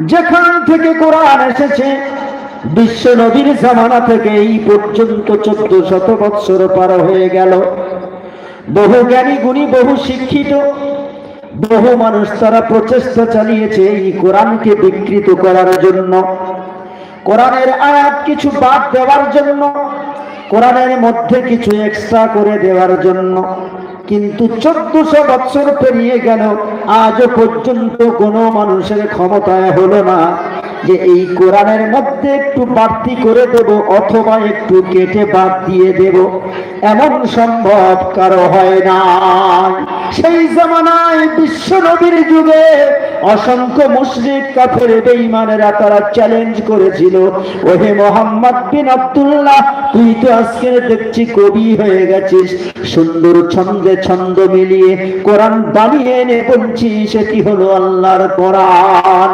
যেখান থেকে কোরআন এসেছে, বিশ্ব নবীর জামানা থেকে এই পর্যন্ত চোদ্দ শত বৎসর পার হয়ে গেল। বহু জ্ঞানী গুণী, বহু শিক্ষিত, বহু মানুষ তারা প্রচেষ্টা চালিয়েছে এই কোরআনকে বিকৃত করার জন্য। কোরআনের আয়াত কিছু বাদ দেওয়ার জন্য, কোরআনের মধ্যে কিছু এক্সট্রা করে দেওয়ার জন্য। কিন্তু চোদ্দশো বছর পেরিয়ে গেল, আজও পর্যন্ত কোনো মানুষের ক্ষমতায় হলো না। যে এই কোরআনের মধ্যে একটু বাড়তি করে দেব অথবা একটু কেটে বাদ দিয়ে দেব, এমন সম্ভব কারও হয় না। সেই জামানায় নবীর যুগে অসংখ্য মুসলিম কাফের বেঈমানেরা তারা চ্যালেঞ্জ করেছিল। ওহে মোহাম্মদ বিন আব্দুল্লাহ, তুই তো আজকে দেখছি কবি হয়ে গেছিস। সুন্দর ছন্দে ছন্দ মিলিয়ে কোরআন বানিয়ে এনে বলছি সেটি হলো আল্লাহর কোরআন?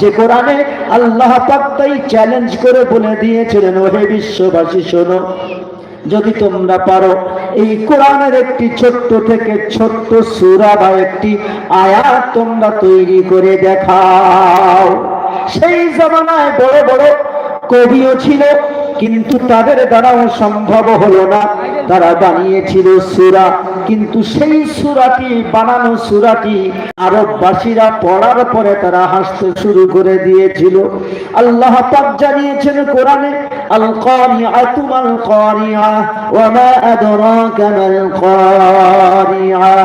যে কোরআনে আল্লাহ পাক তাই চ্যালেঞ্জ করে বলে দিয়েছিলেন, ওহে বিশ্ববাসী শোনো, যদি তোমরা পারো এই কোরআনের একটি ছোট্ট থেকে ছোট্ট সূরা বা একটি আয়াত তোমরা তৈরি করে দেখাও। সেই জামানায় বড় বড় কবিও ছিল, কিন্তু তাদের দ্বারাও সম্ভব হলো না। তারা বানিয়েছিল সুরা, কিন্তু সেই সুরাটি, বানানো সুরাটি আরববাসীরা পড়ার পরে তারা হাসতে শুরু করে দিয়েছিল। আল্লাহ পাক জানিয়েছেন কোরআনে আল ما القارعة وما أدراك ما القارعة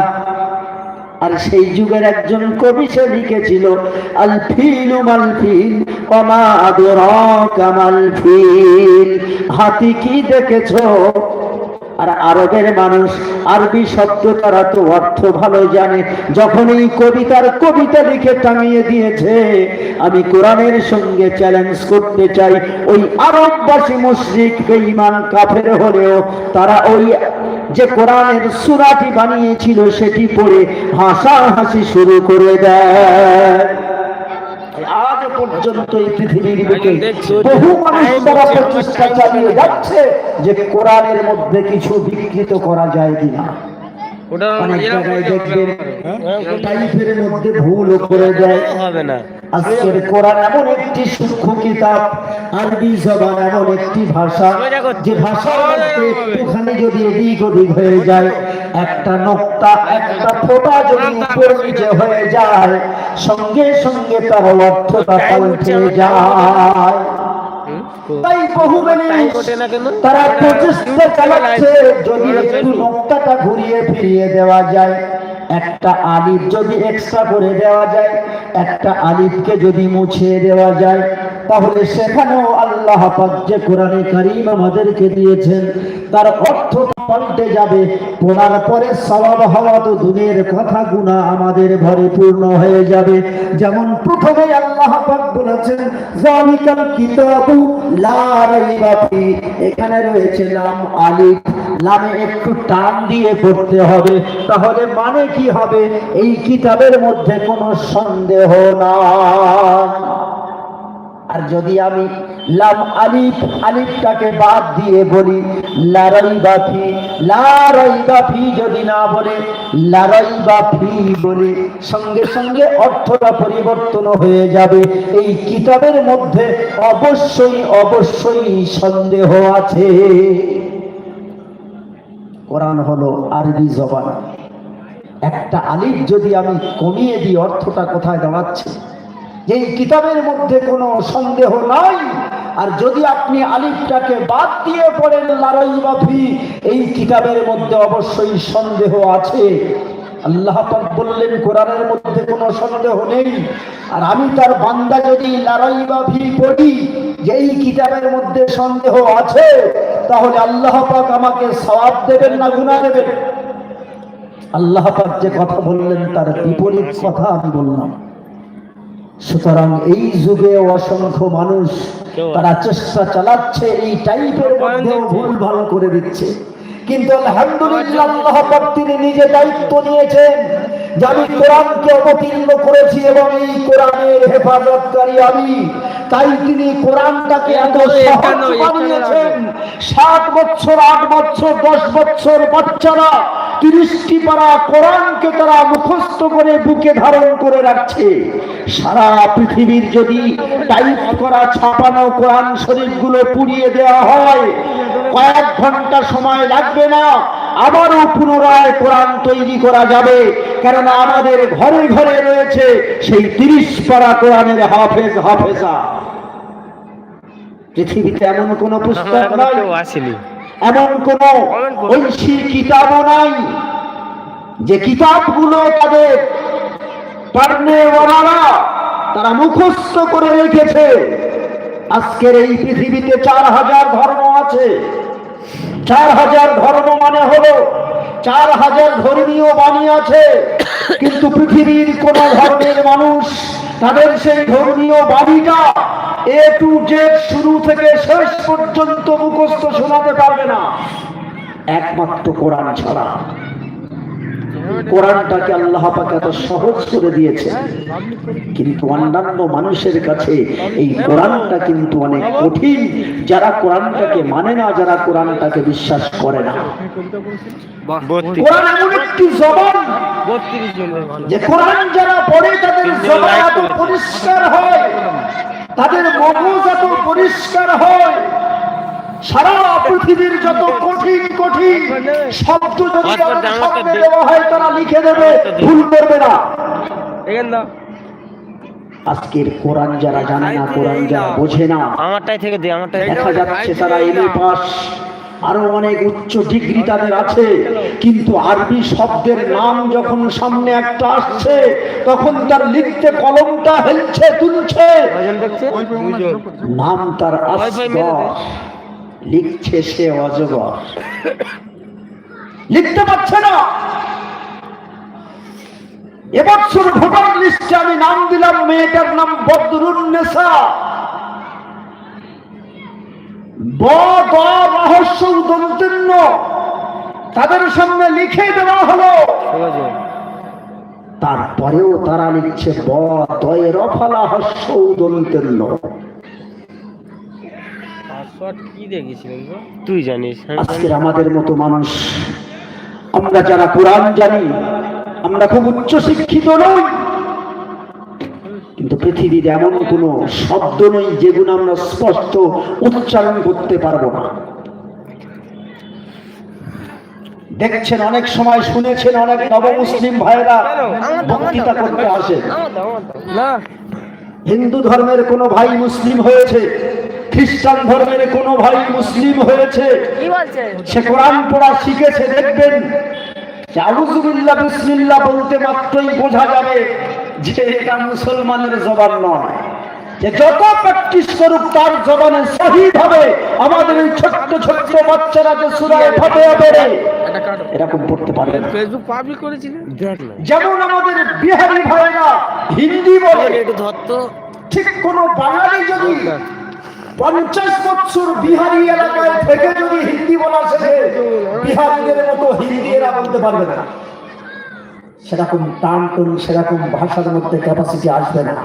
আর সেই যুগের একজন কবি সে লিখেছিল আল ফিল মাল ফিল কমা কামাল মাল ফিল হাতি কি দেখেছ? আর আরবের মানুষ আরবি শব্দ তারা তো অর্থ ভালো জানে। যখন এই কবিতার কবিতা লিখে টাঙিয়ে দিয়েছে, আমি কোরআনের সঙ্গে চ্যালেঞ্জ করতে চাই। ওই আরববাসী মুশরিক, বেঈমান, কাফের হলেও তারা ওই যে কোরআনের সুরাটি বানিয়েছিল, সেটি পড়ে হাসাহাসি শুরু করে দেয়। আজ পর্যন্ত এই পৃথিবীর বুকে বহু মানুষ তারা প্রচেষ্টা চালিয়ে যাচ্ছে যে কোরআনের মধ্যে কিছু বিকৃত করা যায় কিনা। ওটা অনেক জায়গায় দেখবেন টাইপের মধ্যে ভুলও করে দেয়। হবে না। আজকের কোরআন এমন একটি সূক্ষ্ম কিতাব আরবি জবান এমন একটি ভাষা যে ভাষার মধ্যে একটুখানি যদি এদিক ওদিক হয়ে যায় একটা নোক্তা একটা ফোঁটা যদি উপর নিচে হয়ে যায় সঙ্গে সঙ্গে তার অর্থটা পাল্টে যায়। তাই বহু? তারা প্রচেষ্টা চালাচ্ছে যদি একটু ঘুরিয়ে ফিরিয়ে দেওয়া যায় একটা আলিফ যদি এক্সট্রা করে দেওয়া যায় একটা আলিফকে যদি মুছিয়ে দেওয়া যায় তাহলে সেখানেও আল্লাহ পাক যে কোরআনে কারিম আমাদেরকে দিয়েছেন তার অর্থ পাল্টে যাবে। পড়ার পরে সওয়াব হওয়া তো দূরের কথা গুণা আমাদের ভরে পূর্ণ হয়ে যাবে। যেমন প্রথমে আল্লাহ বলেছেন জালিকাল কিতাবু লা এখানে রয়েছে নাম আলিফ। নামে একটু টান দিয়ে পড়তে হবে, তাহলে মানে কি হবে? এই কিতাবের মধ্যে কোনো সন্দেহ না আর যদি আমি লাম আলিফ আলিফটাকে বাদ দিয়ে বলি লারাই বাফি লারাই বাফি যদি না বলে লারাই বাফি বলি সঙ্গে সঙ্গে অর্থটা পরিবর্তন হয়ে যাবে। এই কিতাবের মধ্যে অবশ্যই অবশ্যই সন্দেহ আছে। কোরআন হলো আরবি জবান। একটা আলিফ যদি আমি কমিয়ে দিই, অর্থটা কোথায় দাঁড়াচ্ছে? এই কিতাবের মধ্যে কোনো সন্দেহ নাই, আর যদি আপনি আলিফটাকে বাদ দিয়ে পড়েন লারাই বাফি এই কিতাবের মধ্যে অবশ্যই সন্দেহ আছে। আল্লাহ বললেন, কোরআনের মধ্যে কোনো সন্দেহ নেই। আর আমি তার বান্দা যদি লারাই বাফি পড়ি যে এই কিতাবের মধ্যে সন্দেহ আছে, তাহলে আল্লাহ পাক আমাকে সওয়াব দেবেন না গুনাহ দেবেন? আল্লাহ পাক যে কথা বললেন, তার বিপরীত কথা আমি বললাম। সুতরাং এই যুগে অসংখ্য মানুষ তারা চেষ্টা চালাচ্ছে এই টাইপের মধ্যেও ভুল ভালো করে দিচ্ছে। কিন্তু আলহামদুলিল্লাহ তিনি নিজে দায়িত্ব নিয়েছেন যে আমি কোরআনকে অবতীর্ণ করেছি এবং এই কোরআনের হেফাজতকারী আমি। তাই তিনি কোরআনটাকে এত সহজ বানিয়েছেন। সাত বছর আট বছর দশ বছর বাচ্চারা তিরিশটি পারা কোরআনকে তারা মুখস্থ করে বুকে ধারণ করে রাখছে। সারা পৃথিবীর যদি টাইপ করা ছাপানো কোরআন শরীফগুলো পুড়িয়ে দেওয়া হয় কয়েক ঘণ্টা সময় লাগবে না আবারও পুনরায় কোরআন তৈরি করা যাবে। কারণ আমাদের ঘরে ঘরে রয়েছে সেই তিরিশ পারা কোরআনের হাফেজ হাফেজা। পৃথিবীতে এমন কোন পুস্তক নাই। আসেনি। এমন কোন ঐশী কিতাবও নাই যে কিতাবগুলো তাদের পারনে ওয়ালারা তারা মুখস্থ করে রেখেছে। আজকের এই পৃথিবীতে চার হাজার ধর্ম আছে। চার হাজার ধর্ম মানে হলো চার হাজার ধর্মীয় বাণী আছে। কিন্তু পৃথিবীর কোন ধর্মের মানুষ তাদের সেই ধর্মীয় বাণীটা এ টু জেড শুরু থেকে শেষ পর্যন্ত মুখস্থ শোনাতে পারবে না। একমাত্র কোরআন ছাড়া। কোরআনটাকে আল্লাহ পাক এত সহজ করে দিয়েছে কিন্তু অন্যান্য মানুষের কাছে এই কোরআনটা কিন্তু অনেক কঠিন। যারা কোরআনটাকে মানে না যারা কোরআনটাকে বিশ্বাস করে না। কোরআন এমন একটি জবান যে কোরআন যারা পড়ে তাদের জবান এত পরিষ্কার হয়। তাদের মগু যত পরিষ্কার হয় সারা পৃথিবীর যত কঠিন কঠিন শব্দ যদি সামনে দেওয়া হয় তারা লিখে দেবে ভুল করবে না। আজকের কোরআন যারা জানে না কোরআন যারা বোঝে না আমারটাই থেকে দে আমারটাই দেখা যাচ্ছে তারা এমএ পাস। আরও অনেক উচ্চ ডিগ্রি তাদের আছে। কিন্তু আরবি শব্দের নাম যখন সামনে একটা আসছে তখন তার লিখতে কলমটা হেলছে তুলছে নাম তার লিখছে সে অজগর। লিখতে পারছে না। এবছর ভোটার লিস্টে আমি নাম দিলাম মেয়েটার নাম বদরুন্নেসা রহস্য উদন্তীর্ণ তাদের সামনে লিখে দেওয়া হলো। তারপরেও তারা লিখছে ব দয়ের অফালা হস্য উদন্তীর্ণ পাসওয়ার্ড কি দেখেছিলেন তুই জানিস আজকের আমাদের মতো মানুষ আমরা যারা কোরআন জানি আমরা খুব উচ্চ শিক্ষিত নই। কিন্তু পৃথিবীর এমন কোন শব্দ নেই যেগুলো আমরা স্পষ্ট উচ্চারণ করতে পারব না। দেখছেন অনেক সময় শুনেছেন অনেক নবমুসলিম ভাইরা বক্তৃতা করতে আসে। হিন্দু ধর্মের কোনো ভাই মুসলিম হয়েছে খ্রিস্টান ধর্মের কোনো ভাই মুসলিম হয়েছে সে কোরআন পড়া শিখেছে দেখবেন। বলতে মাত্রই বোঝা যাবে যে এটা মুসলমানের জবান নয় যে যত প্র্যাকটিস করুক তার জবানে সহি ভাবে আমাদের এই ছোট্ট ছোট্ট বাচ্চারা যে সুরায় এরকম পড়তে পারবে না। ফেসবুক পাবলিক করেছিলেন যেমন আমাদের বিহারি ভাইরা হিন্দি বলে ঠিক কোন বাঙালি যদি পঞ্চাশ বছর বিহারি এলাকায় থেকে যদি হিন্দি বলা শেখে বিহারিদের মতো হিন্দি এরা বলতে পারবে না। সেরকম টান টুন সেরকম ভাষার মধ্যে ক্যাপাসিটি আসবে না।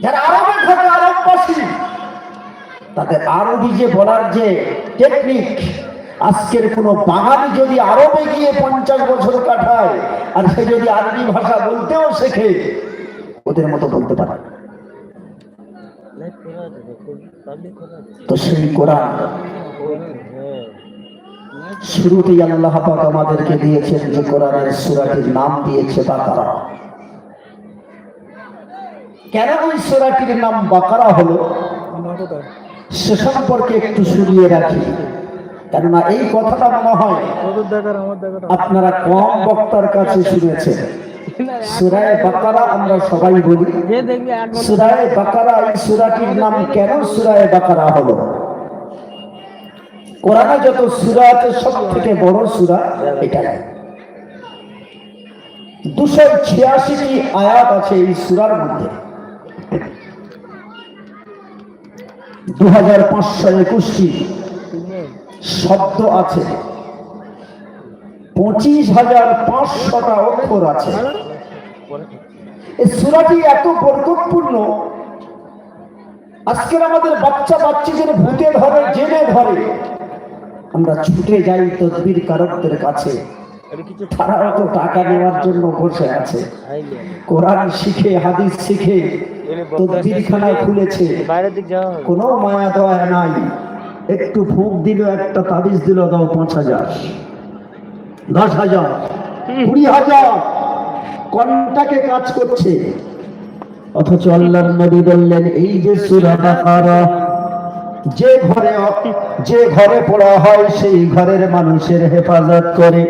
যারা আরবে থাকে আরববাসী তাদের আরবি যে বলার যে টেকনিক আজকের কোনো বাঙালি যদি আরবে গিয়ে পঞ্চাশ বছর কাটায় আর সে যদি আরবি ভাষা বলতেও শেখে ওদের মতো বলতে পারে তো সেই কোরআন শুরুতেই আল্লাহ পাক আমাদেরকে দিয়েছেন যে কোরআনের সূরাটির নাম দিয়েছে বাকারা। কেন ওই সূরাটির নাম বাকারা হলো? সে সম্পর্কে একটু শুনিয়ে রাখি। কেননা এই কথাটা মনে হয় আপনারা কম বক্তার কাছে শুনেছেন। সুরায় বাকারা আমরা সবাই বলি। সুরায় বাকারা এই সুরাটির নাম কেন সুরায় বাকারা হলো? কোরআনে যত সুরা আছে সব থেকে বড় সুরা এটা। দুশো ছিয়াশিটি আয়াত আছে এই সুরার মধ্যে। দু হাজার পাঁচশো একুশটি শব্দ আছে। পঁচিশ হাজার পাঁচশোটা অক্ষর আছে। এই সুরাটি এত বরকতপূর্ণ। আজকের আমাদের বাচ্চা বাচ্চাদের ভূতে ধরে জেনে ধরে আমরা ছুটে যাই তদবির কারকদের কাছে। তারাও তো টাকা নেওয়ার জন্য বসে আছে। কোরআন শিখে, হাদিস শিখে তদবিরখানা খুলেছে। কোনো মায়া দয়া নাই। একটু ফুক দিল, একটা তাবিজ দিল, দাও পাঁচ হাজার। দশ হাজার, কুড়ি হাজার। কন্টাকে কাজ করছে। অথচ আল্লাহর নবী বললেন, এই যে সূরা বাকারা যে ঘরে যে ঘরে পড়া হয়, সেই ঘরের মানুষের হেফাজত করে।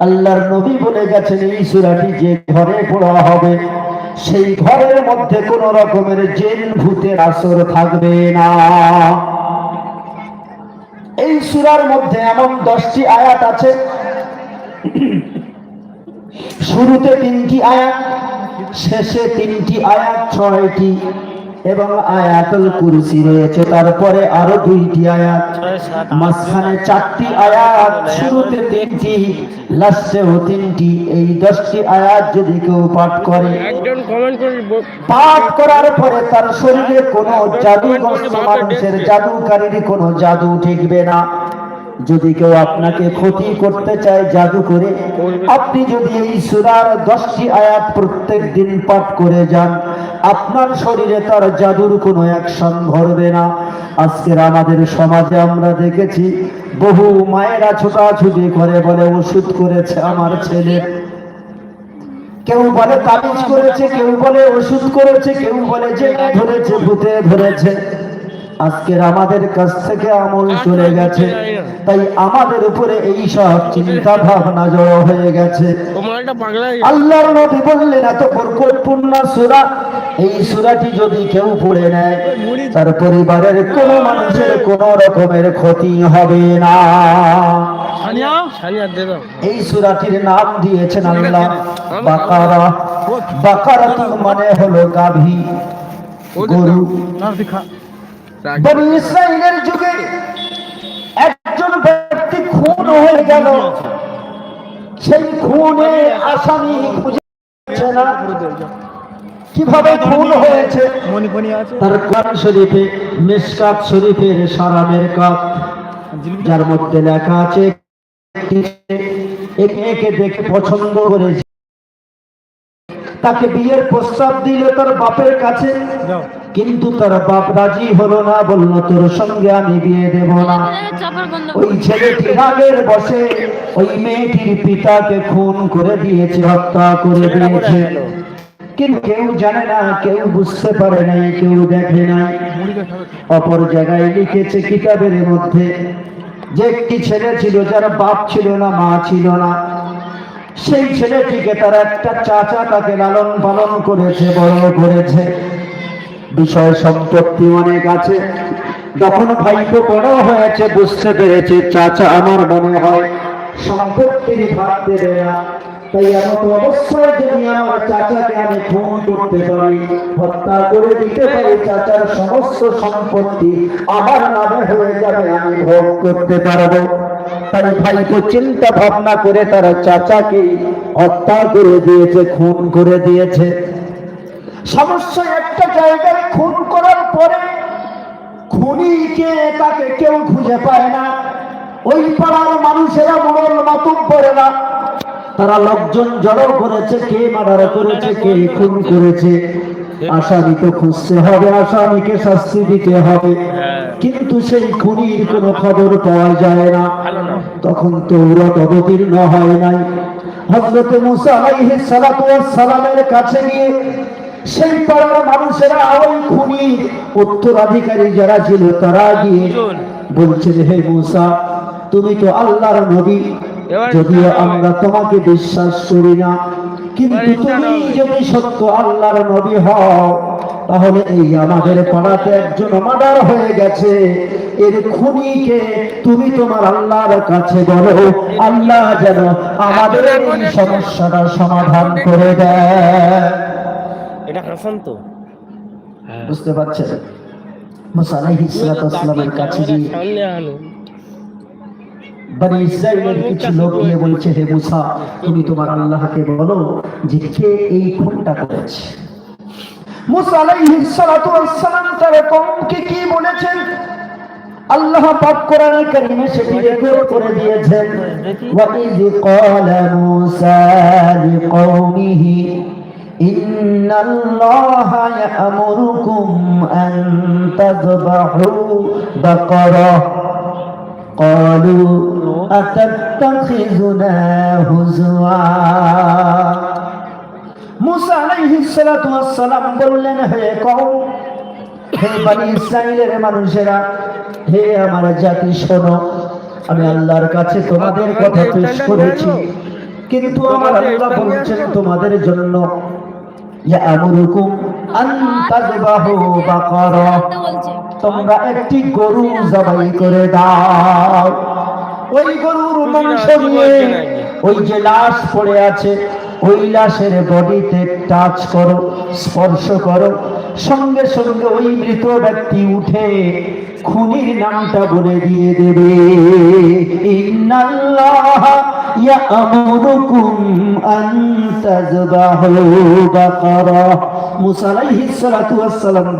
আল্লাহর নবী বলে গেছেন, এই সূরাটি যে ঘরে পড়া হবে, সেই ঘরের মধ্যে কোন রকমের জেন ভূতের আসর থাকবে না। এই সূরার মধ্যে এমন দশটি আয়াত আছে। শুরুতে তিনটি আয়াত, শেষে তিনটি আয়াত, ছয়টি এবং আয়াতুল কুরসি রয়েছে। তারপরে আরও দুইটি আয়াত। মাঝখানে চারটি আয়াত। শুরুতে তিনটি লাস্টেও তিনটি। এই দশটি আয়াত যদি কেউ পাঠ করে পাঠ করার পরে তার শরীরে কোনো জাদুগ্রস্ত মানুষের জাদুকারীর কোনো জাদু ঠেকবে না। যদি কেউ আপনাকে ক্ষতি করতে চায় জাদু করে আপনি যদি এই সুরার দশটি আয়াত প্রত্যেক দিন পাঠ করে যান আপনার শরীরে তার জাদুর কোনো অ্যাকশন ধরবে না। আজকের আমাদের সমাজে আমরা দেখেছি, বহু মায়েরা ছোটাছুটি করে বলে ওষুধ করেছে আমার ছেলে। কেউ বলে তাবিজ করেছে, কেউ বলে ওষুধ করেছে, কেউ বলে যে ধরেছে, ভূতে ধরেছে। আজকের আমাদের কাছ থেকে আমল চলে গেছে। তাই আমাদের উপরে এই সব চিন্তা ভাবনা জড়ো হয়ে গেছে। আল্লাহর নবী বললেন এত বরকতপূর্ণ সূরা? এই সূরাটি যদি কেউ পড়ে নেয় তার পরিবারের কোন মানুষের কোন রকমের ক্ষতি হবে না। এই সূরাটির নাম দিয়েছেন আল্লাহ। বাকারা। বাকারা মানে হলো গাভী গরু। বনি ইসরায়েলের যুগে একজন ব্যক্তি খুন হয়ে গেল। সেই খুনে আসামি খুঁজে না। কীভাবে খুন হয়েছে? তার কোরআন শরীফে মিসকাত শরীফের সারামের কাপ যার মধ্যে লেখা আছে একে একে দেখে পছন্দ করেছে তাকে বিয়ের প্রস্তাব দিল তার বাপের কাছে কিন্তু তার বাপ রাজি হলো না বলল তোর সঙ্গে আমি বিয়ে দেব না। ওই ছেলেটি রাগের বসে ওই মেয়েটির পিতাকে খুন করে দিয়েছে হত্যা করে দিয়েছে। কিন্তু কেউ জানে না কেউ বুঝতে পারে নাই কেউ দেখে নাই। অপর জায়গায় লিখেছে কিতাবের মধ্যে যে একটি ছেলে ছিল যার বাপ ছিল না মা ছিল না। সেই ছেলেটিকে তার একটা চাচা তাকে লালন পালন করেছে বড় করেছে। বিষয় সম্পত্তি অনেক আছে। যখন ভাইপো বড় হয়েছে, বুঝতে পেরেছে, চাচা, আমার মনে হয় সম্পত্তির ভাগ দেবে না। তাই এমন অবস্থায় যদি আমার চাচাকে আমি খুন করতে পারি, হত্যা করে দিতে পারি, চাচার সমস্ত সম্পত্তি আমার নামে হয়ে যাবে, আমি ভোগ করতে পারব। তাই ভাইপো চিন্তা ভাবনা করে তারা চাচাকে হত্যা করে দিয়েছে, খুন করে দিয়েছে। সমস্যা একটা জায়গায় খুন করার পরে খুনিকে তাকে কেউ খুঁজে পায় না। ওই পাড়ার মানুষেরা মোড়ল মাতুব পড়ে না। তারা লোকজন জড়ো করেছে, কে মার্ডার করেছে, কে খুন করেছে। আসামি তো খুঁজতে হবে আসামিকে শাস্তি দিতে হবে। কিন্তু সেই খুনির কোনো খবর পাওয়া যায় না। তখন তৌরত অবতীর্ণ হয় নাই। হজরত মুসা আলাইহিস সালাতু ওয়াস সালামের কাছে গিয়ে সেই পাড়ার মানুষেরা ওই খুনির উত্তরাধিকারী যারা ছিল তারা গিয়ে বলছে যে, হে মুসা তুমি তো আল্লাহর নবী। যদিও আমরা তোমাকে বিশ্বাস করি না কিন্তু তুমি যদি সত্য আল্লাহর নবী হও তাহলে এই আমাদের পাড়াতে একজন মার্ডার হয়ে গেছে। এর খুনিকে তুমি তোমার আল্লাহর কাছে বলো। আল্লাহ যেন আমাদের এই সমস্যাটা সমাধান করে দেয়। এটা হাসান তো। বুঝতে পারছেন? মুসা আলাইহিস সালাতু ওয়াস সালামের কাছে গিয়ে সামনে আনো। বনি ইসরায়েলের কিছু লোক গিয়ে বলছে হে মুসা তুমি তোমার আল্লাহকে বলো যে কে এই খুনটা করেছে? মুসা আলাইহিস সালাতু ওয়াস সালাম তার কওমকে কি বলেছেন? আল্লাহ পাক কোরআনে কারিমে সেটি রেকর্ড করে দিয়েছেন। ওয়া ইয ক্বালা মূসা লিকওমিহি। إن الله يأمركم أن تذبحوا بقرة قالوا أتتخذنا هزوا মুসা আলাইহিস সালাতু ওয়াস সালাম বললেন হে কওম হে বনি ইসরাইলের মানুষেরা হে আমার জাতি শোনো আমি আল্লাহর কাছে তোমাদের কথা পেশ করেছি কিন্তু আমার আল্লাহ বলছেন তোমাদের জন্য ইয়ামুরুকুম আন তাযবাহু বাকারা। তোমরা একটি গরু জবাই করে দাও। ওই গরুর মাংস নিয়ে ওই যে লাশ পড়ে আছে ওই লাশের বডিতে টাচ করো, স্পর্শ করো। সঙ্গে সঙ্গে ওই মৃত ব্যক্তি উঠে খুনির নামটা বলে দিয়ে দেবে।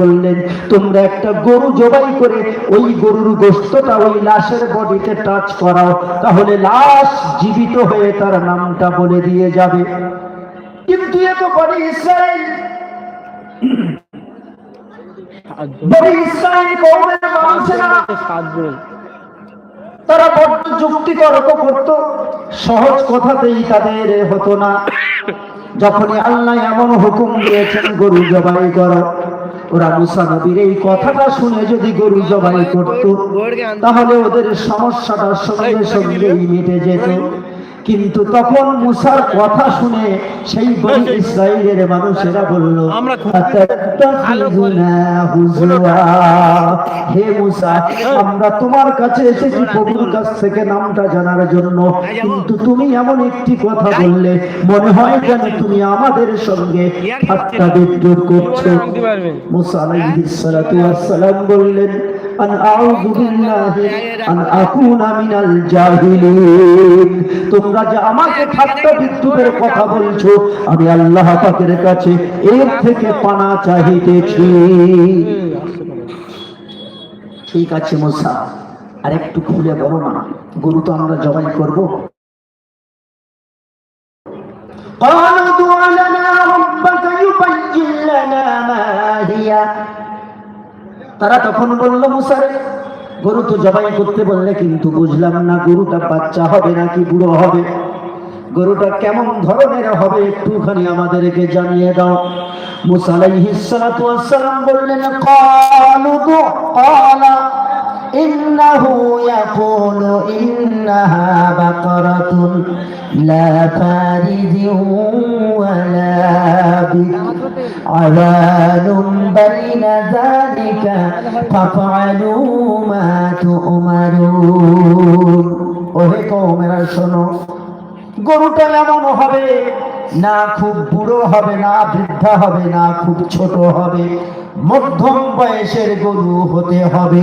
বললেন, তোমরা একটা গরু জবাই করে ওই গরুর গোশতটা ওই লাশের বডিতে টাচ করাও, তাহলে লাশ জীবিত হয়ে তার নামটা বলে দিয়ে যাবে। কিন্তু এ তো বড় ইসরায়েল বড় ইসরায়েল কওমের মানুষেরা তারা বড্ড যুক্তি তর্ক করত। সহজ কথাতেই তাদের হতো না। যখনই আল্লাহ এমন হুকুম দিয়েছেন, গরু জবাই করো। ওরা মুসা নবীর এই কথাটা শুনে যদি গরু জবাই করত, তাহলে ওদের সমস্যাটা সঙ্গে সঙ্গেই মিটে যেত। কিন্তু তখন মুসার কথা শুনে সেই বনি ইসরায়েলের মানুষেরা বলল? হে মুসা আমরা তোমার কাছে এসেছি প্রভুর কাছ থেকে নামটা জানার জন্য। কিন্তু তুমি এমন একটি কথা বললে মনে হয় যেন তুমি আমাদের সঙ্গে ঠাট্টা বিদ্রুপ করছ। মুসা আলাইহিস সালাতু ওয়াস সালাম বললেন আন আউযু বিল্লাহি আন আকুনা মিনাল জাহিলিন তোমরা যে আমাকে ঠাট্টা বিদ্রুপের কথা বলছো আমি আল্লাহ পাকের কাছে এর থেকে পানা চাহিতেছি ঠিক আছে মুসা আর একটু খুলে বলো না গরু তো আমরা জবাই করব قالوا ادع لنا ربك يبين لنا ما هي তারা তখন বলল, মুসারে, গরু তো জবাই করতে বললে কিন্তু বুঝলাম না, গরুটা বাচ্চা হবে নাকি বুড়ো হবে। গরুটা কেমন ধরনের হবে একটুখানি আমাদেরকে জানিয়ে দাও। মুসালাই হিসালাম বললেন কালু দু ক্বালা ইন্নাহু ইয়াকুলু ইন্নাহা বাকারাতুন লা ফারিদুন ওয়ালা বিকর عوان بين ذلك فافعلوا ما تؤمرون ওহে কওমেরা শোনো গরুটা এমন হবে না খুব বুড়ো হবে, না বৃদ্ধা হবে, না খুব ছোট হবে। মধ্যম বয়সের গরু হতে হবে।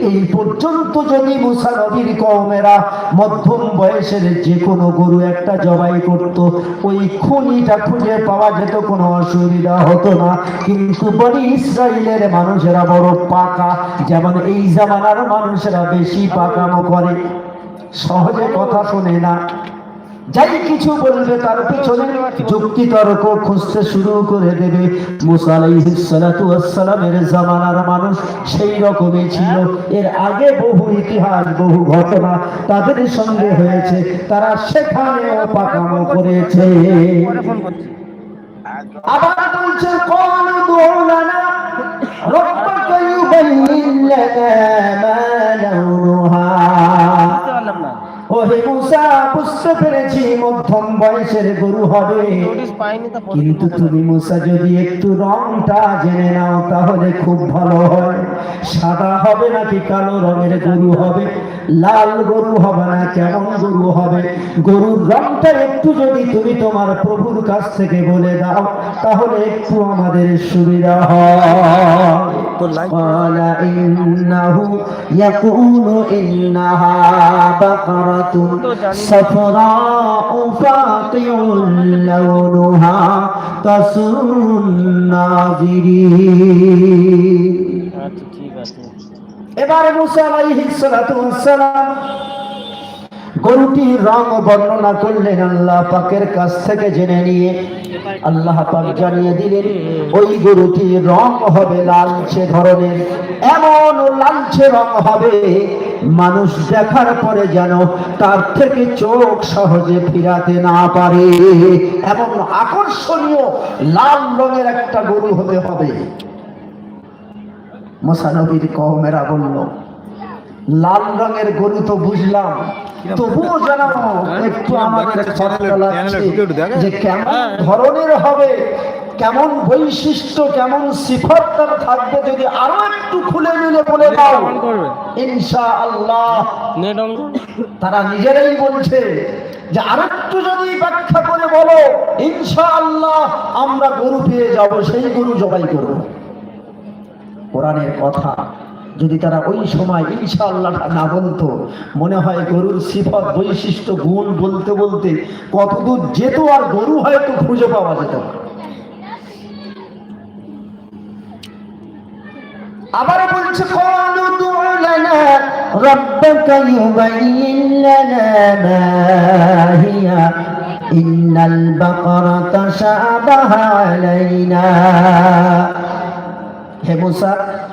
এই পর্যন্ত যদি মুসা নবীর কওমেরা মধ্যম বয়সের যে কোনো গরু একটা জবাই করত, ওই খুনিটা খুঁজে পাওয়া যেত, কোনো অসুবিধা হতো না। কিন্তু বনি ইসরায়েলের মানুষেরা বড় পাকা, যেমন এই জামানার মানুষেরা বেশি পাকানো করে। সহজে কথা শোনে না। যাই কিছু বলবে, তার পিছনে যুক্তি তর্ক খুঁজতে শুরু করে দেবে। মুসা আলাইহিস সালাতু ওয়াস সালামের জামানার মানুষ সেই রকমই ছিল। এর আগে বহু ইতিহাস, বহু ঘটনা তাদের সঙ্গে হয়েছে। তারা সেখানেও পাকামো করেছে। আবার বলছে কোন দোলানা রব্বাকা ইউবাইয়িন লানা মা বুঝতে পারলাম না ওহে মুসা বুঝতে পেরেছি মধ্যম বয়সের গরু হবে নোটিশ পাইনি তা পরে কিন্তু তুমি মুসা যদি একটু রংটা জেনে নাও তাহলে খুব ভালো হয় সাদা হবে নাকি কালো রঙের গরু হবে লাল গরু হবে না কেমন গরু হবে গরুর রংটা একটু যদি তুমি তোমার প্রভুর কাছ থেকে বলে দাও তাহলে একটু আমাদের সুবিধা হয় قال إنه يقول إنها بقرة صفراء فاقع لونها تسر الناظرين আচ্ছা ঠিক আছে এবারে মুসা আলাইহিস সালাতু ওয়াসসালাম গরুটির রং বর্ণনা করলেন আল্লাহ পাকের কাছ থেকে জেনে নিয়ে। আল্লাহ পাক জানিয়ে দিলেন, ওই গরুটির রং হবে লালচে ধরনের, এমন লালচে রং হবে, মানুষ দেখার পরে যেন তার থেকে চোখ সহজে ফিরাতে না পারে এমন আকর্ষণীয় লাল রঙের একটা গরু হতে হবে। মোসানবীর কমেরা বলল, লাল রঙের গরু তো বুঝলাম তবুও জানাব একটু আমাদের যে কেমন ধরনের হবে কেমন বৈশিষ্ট্য কেমন সিফত তার থাকবে যদি আরও একটু খুলে মিলে বলে দাও। ইনশা আল্লাহ তারা নিজেরাই বলছে যে আরেকটু যদি ব্যাখ্যা করে বলো ইনশা আল্লাহ আমরা গরু পেয়ে যাব সেই গরু জবাই করব। কোরআনের কথা যদি তারা ওই সময় ইনশা আল্লাহটা না বলতো, মনে হয় গরুর সিফত, বৈশিষ্ট্য, গুণ বলতে বলতে কতদূর যেত আর গরু হয়তো খুঁজে পাওয়া যেত আবার বলছে, কলু দুলানা রব্বাকা ইউবাইন লানা মা হিয়া ইন্নাল বাকারা তাশাবাহা আলাইনা।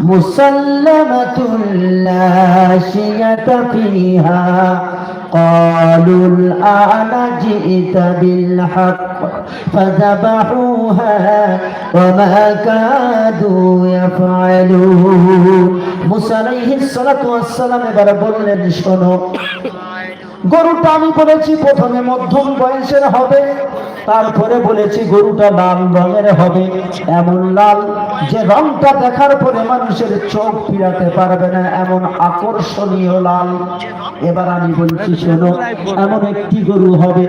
مسلمة لا شية فيها قالوا الآن جئت بالحق فذبحوها وما كادوا يفعلون মুসা আলাইহিস সালাতু ওয়াসসালাম এবার বললেন শোনো গরুটা আমি বলেছি প্রথমে মধ্যম বয়সের হবে তারপরে বলেছি, গরুটা লাল রঙের হবে, এমন লাল যে রংটা দেখার পরে মানুষের চোখ ফিরাতে পারবে না, এমন আকর্ষণীয় লাল। এবার আমি বলছি, শোনো, এমন একটি গরু হবে